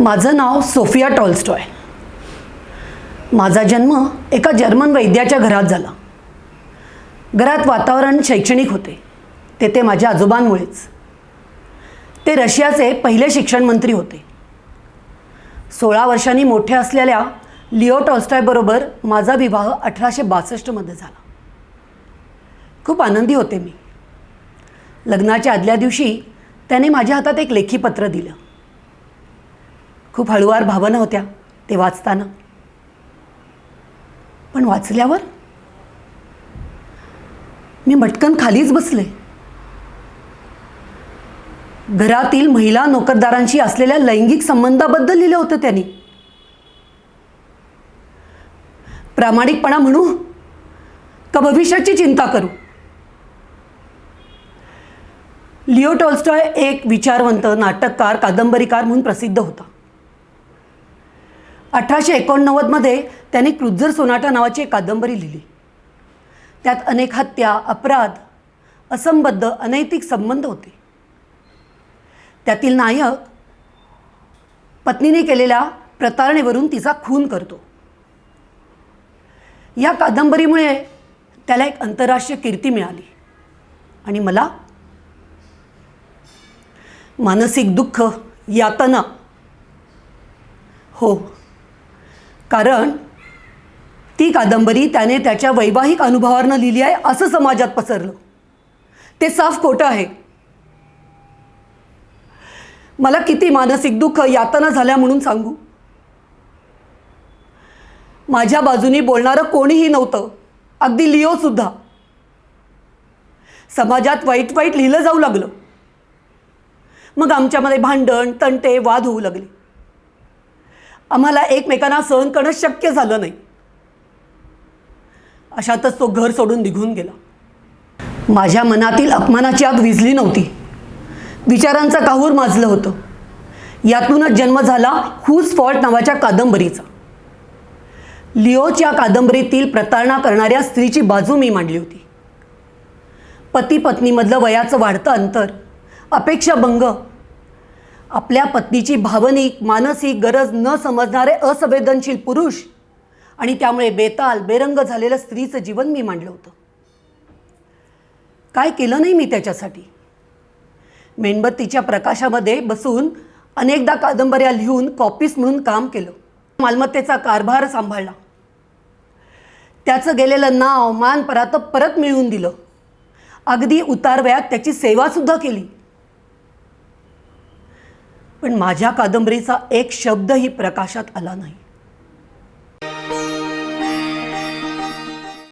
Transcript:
माझं नाव Sofia Tolstoy. माझा जन्म एका जर्मन वैद्याच्या घरात झाला. घरात वातावरण शैक्षणिक होते. ते ते माझ्या आजोबांमुळेच. ते रशियाचे पहिले शिक्षण मंत्री होते. सोळा वर्षांनी मोठे असलेल्या लिओ टॉल्स्टॉयबरोबर माझा विवाह अठराशे बासष्टमध्ये झाला. खूप आनंदी होते मी. लग्नाच्या आदल्या दिवशी त्याने माझ्या हातात एक लेखी पत्र दिलं. खूप हळुवार भावना होत्या ते वाचताना. पण वाचल्यावर मी मटकन खालीच बसले. घरातील महिला नोकरदारांशी असलेल्या लैंगिक संबंधाबद्दल लिहिलं होतं त्यांनी. प्रामाणिकपणा म्हणू का भविष्याची चिंता करू? लिओ टॉल्स्टॉय एक विचारवंत नाटककार कादंबरीकार म्हणून प्रसिद्ध होता. अठराशे एकोणनव्वदमध्ये त्याने क्रुझर सोनाटा नावाची एक कादंबरी लिहिली. त्यात अनेक हत्या अपराध असंबद्ध अनैतिक संबंध होते. त्यातील नायक पत्नीने केलेल्या प्रतारणेवरून तिचा खून करतो. या कादंबरीमुळे त्याला एक आंतरराष्ट्रीय कीर्ती मिळाली. आणि मला मानसिक दुःख यातना. हो कारण ती कादंबरी त्याने त्याच्या वैवाहिक अनुभवावरनं लिहिली आहे असं समाजात पसरलं. ते साफ खोटं आहे. मला किती मानसिक दुःख यातना झाल्या म्हणून सांगू. माझ्या बाजूनी बोलणारं कोणीही नव्हतं. अगदी लिओ सुद्धा. समाजात वाईट वाईट लिहिलं जाऊ लागलं. मग आमच्यामध्ये भांडण तंटे वाद होऊ लागले. आम्हाला एकमेकांना सहन करणं शक्य झालं नाही. अशातच तो घर सोडून निघून गेला. माझ्या मनातील अपमानाची आग विजली नव्हती. विचारांचं काहूर माजलं होतं. यातूनच जन्म झाला हुज फॉल्ट नावाच्या कादंबरीचा. लिओच्या कादंबरीतील प्रतारणा करणाऱ्या स्त्रीची बाजू मी मांडली होती. पती पत्नीमधलं वयाचं वाढतं अंतर अपेक्षाभंग आपल्या पत्नीची भावनिक मानसिक गरज न समजणारे असंवेदनशील पुरुष आणि त्यामुळे बेताल बेरंग झालेलं स्त्रीचं जीवन मी मांडलं होतं. काय केलं नाही मी त्याच्यासाठी? मेणबत्तीच्या प्रकाशामध्ये बसून अनेकदा कादंबऱ्या लिहून कॉपीस म्हणून काम केलं. मालमत्तेचा कारभार सांभाळला. त्याचं गेलेलं नाव मान परात परत मिळवून दिलं. अगदी उतारव्यात त्याची सेवासुद्धा केली. पण माझ्या कादंबरीचा एक शब्दही प्रकाशात आला नाही.